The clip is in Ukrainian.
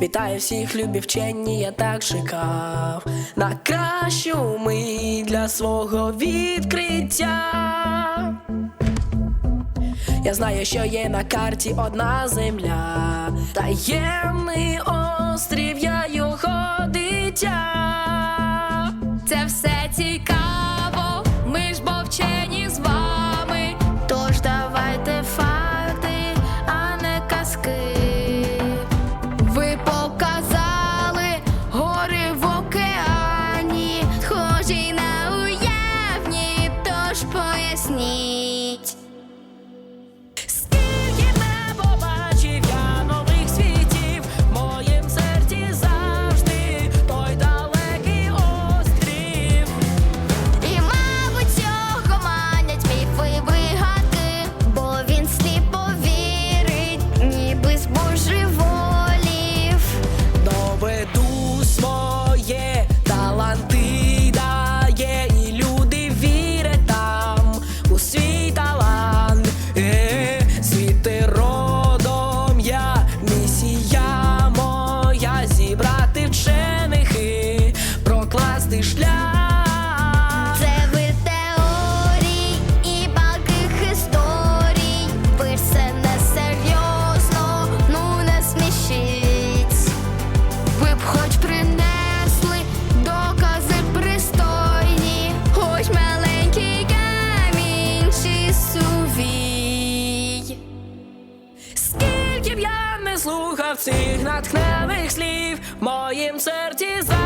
Вітаю всіх любі вчені, я так чекав на кращу мить для свого відкриття. Я знаю, що є на карті одна земля, таємний острів, я його дитя. Це все цікаво, вигадки, бо він сліпо вірить, ніби з шлях. Це ви теорій і палких історій. Ви ж це не серйозно, ну не смішіть. Ви б хоч принесли докази пристойні, хоч маленький камінь чи сувій. Скільки б я не слухав цих натхнених слів, в моїм серці завжди